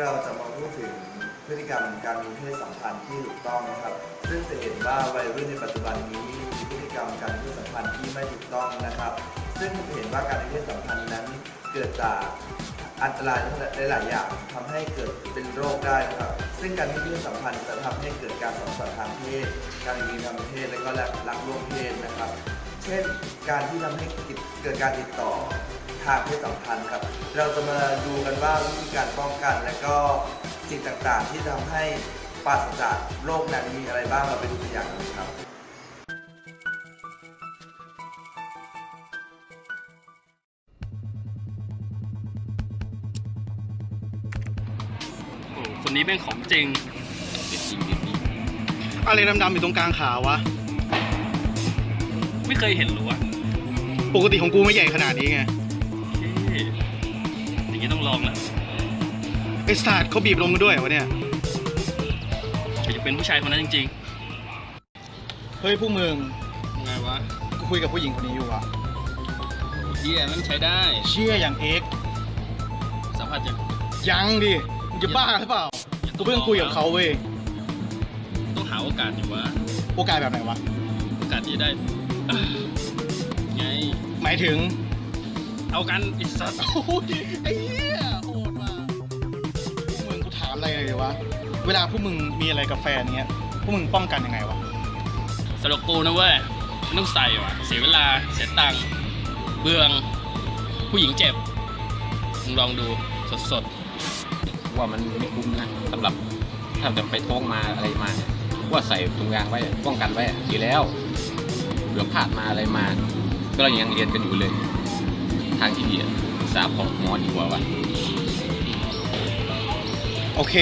เราจะมาพูดถึงพฤติกรรมการมีเพศสัมพันธ์ที่ถูกต้องนะครับ ซึ่งจะเห็นว่าวัยรุ่นในปัจจุบันนี้มีพฤติกรรมการมีเพศสัมพันธ์ที่ไม่ถูกต้องนะครับ ซึ่งจะเห็นว่าการมีเพศสัมพันธ์นั้นเกิดจากอันตรายหลาย ๆ อย่างทำให้เกิดเป็นโรคได้นะครับ ซึ่งการมีเพศสัมพันธ์จะทำให้เกิดการสัมพันธ์ทางเพศ การมีทางเพศและก็รักร่วมเพศนะครับ เช่น การที่ทำให้เกิดการติดต่อ ทางเพศสัมพันธ์ครับ เราจะมาดูกันว่าวิธีการป้องกัน และก็สิ่งต่างๆ ที่ทำให้ปราศจากโรคนั้นมีอะไรบ้างเราไปดูตัวอย่างกันครับ โอ้คนนี้เป็นของจริง อะไรดำๆอยู่ตรงกลางขาวะ ไม่เคยเห็นหรอวะ ปกติของกูไม่ใหญ่ขนาดนี้ไง ไอ้ศาสตร์เขาบีบลงมาด้วยเหรอวะเนี่ยอยากจะเป็นผู้ชายคนนั้นจริงเฮ้ยพวกมึงๆไงวะกูคุยกับผู้หญิงคนนี้อยู่อะเฮียมันใช้ได้ เชี่ยอย่างเอ็กซ์สัมผัสจากยังดิมึงจะบ้าหรือเปล่ากูเพิ่งคุยกับเขาเว้ยต้องหาโอกาสอยู่วะโอกาสแบบไหนวะโอกาสที่จะได้เอ้อไง หมายถึงเอากันไอิสัตว์โอ้ยไอ้เหี้ย อะไรเลยดีวะ เวลาพวกมึงมีอะไรกับแฟนเงี้ย พวกมึงป้องกันยังไงวะสำหรับกูนะเว้ยไม่ต้องใส่ว่ะ เสียเวลา เสียตังค์ เบือง ผู้หญิงเจ็บมึงลองดูสดว่ามันไม่คุ้มนะสำหรับถ้าจะไปท้องมาอะไรมาเนี่ยว่าใส่ถุงยางไว้ป้องกันไว้ดีแล้วเผื่อพลาดมาอะไรมา ก็เรายังเรียนกันอยู่เลย ทางที่ดีอะปรึกษาของหมอดีกว่าวะ โอเค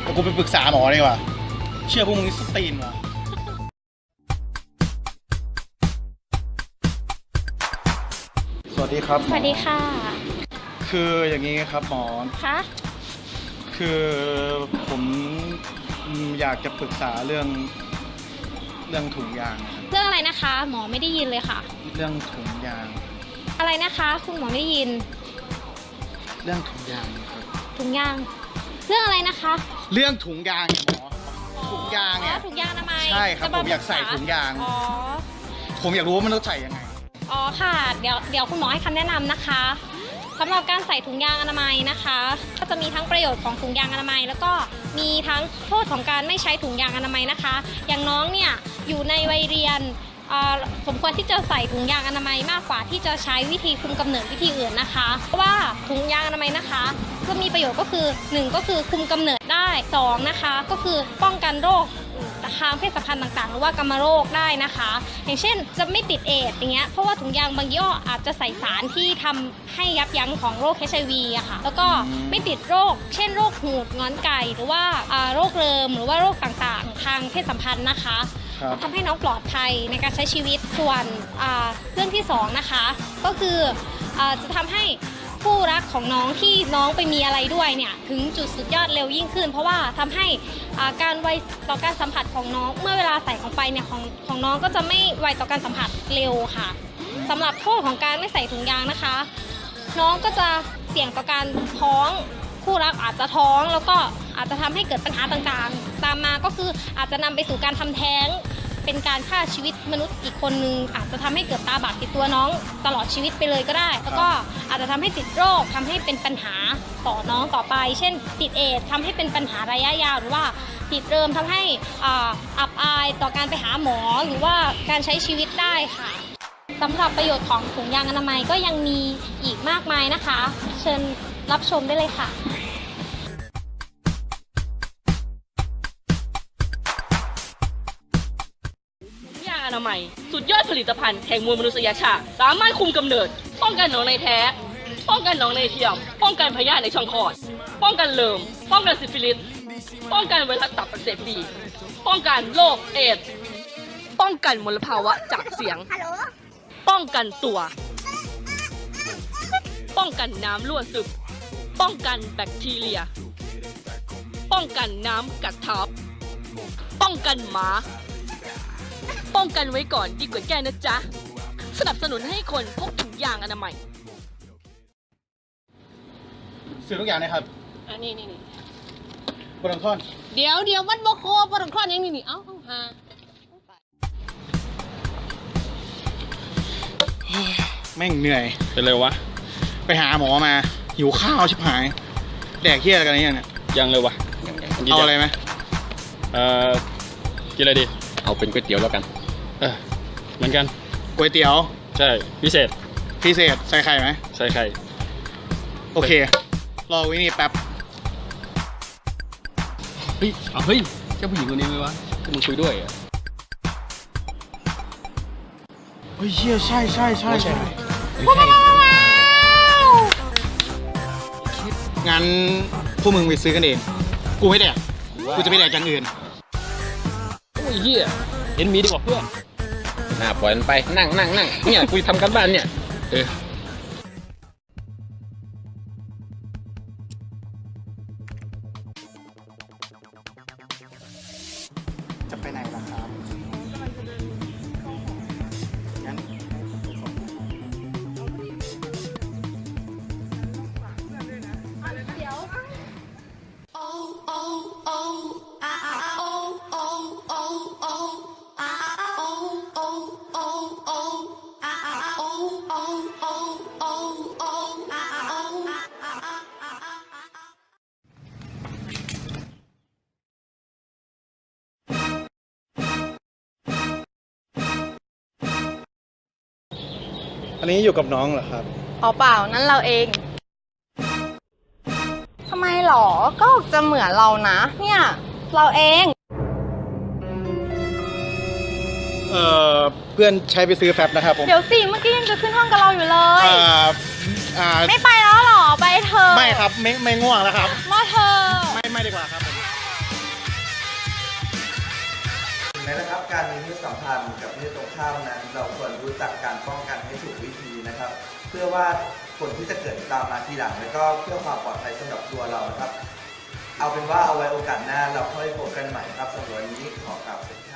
เดี๋ยวกูไปปรึกษาหมอดีกว่า เชื่อพวกมึงนี่สตีนว่ะสวัสดีครับหมอสวัสดีค่ะ คืออย่างนี้ครับหมอ คะคือผมอยากจะปรึกษาเรื่องเรื่องถุงยางนะครับเรื่องอะไรนะคะ หมอไม่ได้ยินเลยค่ะ เรื่องถุงยาง อะไรนะคะ คุณหมอไม่ได้ยิน เรื่องถุงยางครับ ถุงยาง เรื่องอะไรนะคะเรื่องถุงยางหมอถุงยางเนี่ย อ๋อถุงยางอนามัยใช่ครับจะผมอยากใส่ปรึษถุงยาง อ๋อ ผมอยากรู้ว่ามันต้องใส่ยังไง อ๋อค่ะ เดี๋ยวเดี๋ยวคุณหมอให้คำแนะนำนะคะสำหรับการใส่ถุงยางอนามัยนะคะ ก็จะมีทั้งประโยชน์ของถุงยางอนามัย แล้วก็มีทั้งโทษของการไม่ใช้ถุงยางอนามัยนะคะ อย่างน้องเนี่ยอยู่ในวัยเรียนเอ่อ สมควรที่จะใส่ถุงยางอนามัยมากกว่าที่จะใช้วิธีคุมกำเนิดวิธีอื่นนะคะ เพราะว่าถุงยางอนามัยนะคะ ก็มีประโยชน์ก็คือ 1 ก็คือคุมกำเนิดได้ 2 นะคะ ก็คือป้องกันโรคทางเพศสัมพันธ์ต่างๆ หรือว่ากรรมโรคได้นะคะ อย่างเช่นจะไม่ติดเอดส์อย่างเงี้ยเพราะว่าถุงยางบางยี่ห้ออาจจะใส่สารที่ทำให้ยับยั้งของโรค HIV อะค่ะแล้วก็ไม่ติดโรค เช่นโรคหูดงอนไก่หรือว่าโรคเริมหรือว่าโรคต่าง ทางเพศสัมพันธ์นะคะครับทำให้น้องปลอดภัยในการใช้ชีวิตส่วนอ่าเรื่องที่สองนะคะ ก็คืออาจะทำให้คู่รักของน้องที่น้องไปมีอะไรด้วยเนี่ยถึงจุดสุดยอดเร็วยิ่งขึ้น เพราะว่าทำให้อ่าการไวต่อการสัมผัสของน้อง เมื่อเวลาใส่ของไปเนี่ยของของน้องก็จะไม่ไวต่อการสัมผัสเร็วค่ะสำหรับโทษของการไม่ใส่ถุงยางนะคะ น้องก็จะเสี่ยงต่อการท้อง คู่รักอาจจะท้องแล้วก็อาจจะทำให้เกิดปัญหาต่างๆ ตามมาก็คืออาจจะนำไปสู่การทำแท้ง เป็นการฆ่าชีวิตมนุษย์อีกคนนึงอาจจะทำให้เกิดตาบาดติดตัวน้องตลอดชีวิตไปเลยก็ได้ แล้วก็อาจจะทำให้ติดโรคทำให้เป็นปัญหาต่อน้องต่อไป เช่น ติดเอดส์ทำให้เป็นปัญหาระยะยาวหรือว่าติดเริมทำให้อับอายต่อการไปหาหมอหรือว่าการใช้ชีวิตได้ค่ะสำหรับประโยชน์ของถุงยางอนามัยก็ยังมีอีกมากมายนะคะ เชิญ รับชมได้เลยค่ะยางอนามัย สุดยอดผลิตภัณฑ์แห่งมวลมนุษยชาติสามารถคุมกำเนิด ป้องกันหนองในแท้ ป้องกันหนองในเทียม ป้องกันพยาธิในช่องคลอด ป้องกันเลิม ป้องกันซิฟิลิส ป้องกันไวรัสตับอักเสบบีป้องกันโรคเอดส์ป้องกันมลภาวะจากเสียง ป้องกันตัว ป้องกันน้ำรั่วซึม ป้องกันแบคทีเรีย ป้องกันน้ำกัดทับป้องกันหมา ป้องกันไว้ก่อนดีกว่าแก้นะจ๊ะ สนับสนุนให้คนพกถุงยางอนามัยสื่อทุกอย่างนะครับ อันนี้นี่นี่บนท่อน เดี๋ยวเดี๋ยววัดบโคปรคลอดยังนี่นี่เอ้าเอาหาแม่งเหนื่อยเป็นไรวะ ไปหาหมอมา หิวข้าวชิบหาย แดกเฮี้ยอะไรกันเนี่ยเนี่ยยังเลยวะเอาอะไรไหมเอ่อกินอะไรดี เอาเป็นก๋วยเตี๋ยวแล้วกัน เออเหมือนกันก๋วยเตี๋ยว ใช่พิเศษ พิเศษใส่ไข่ไหมใส่ไข่ โอเค รอไว้นี่แป๊บ เฮ้ยเอาเฮ้ยเจ้าผู้หญิงคนนี้ไหมวะที่มึงคุยด้วยอะเฮ้ยเชี่ยใช่ใช่ใช่ใช่ งั้นพวกมึงไปซื้อกันเอง กูไม่แดก กูจะไปแดกอย่างอื่น โอ้ยเฮียเอ็นมีดีกว่าเพื่อนหน้าปล่อยมันไป นั่งนั่งนั่งเนี่ยคุยทำกันบ้านเนี่ย เออ อันนี้อยู่กับน้องเหรอครับ อ๋อเปล่านั่นเราเองทำไมหรอ ก็จะเหมือนเรานะ เนี่ย เราเอง เอ่อ เพื่อนใช้ไปซื้อแฟบนะครับผมเดี๋ยวสิเมื่อกี้ยังจะขึ้นห้องกับเราอยู่เลย อ่าอ่าไม่ไปแล้วหรอ ไปเถอะไม่ครับไม่ไม่ง่วงแล้วครับ มาเถอะ ไม่ไม่ดีกว่าครับ ผมถึงแม้นะครับการมีเพศสัมพันธ์กับเพศตรงข้ามนั้น เราควรรู้จักการป้องกันให้ถูกวิธีนะครับ เพื่อว่าผลที่จะเกิดตามมาทีหลัง แล้วก็เพื่อความปลอดภัยสำหรับตัวเรานะครับ เอาเป็นว่าเอาไว้โอกาสหน้าเราค่อยพบกันใหม่ครับสำหรับวันนี้ขอกล่าวสวัสดีครับ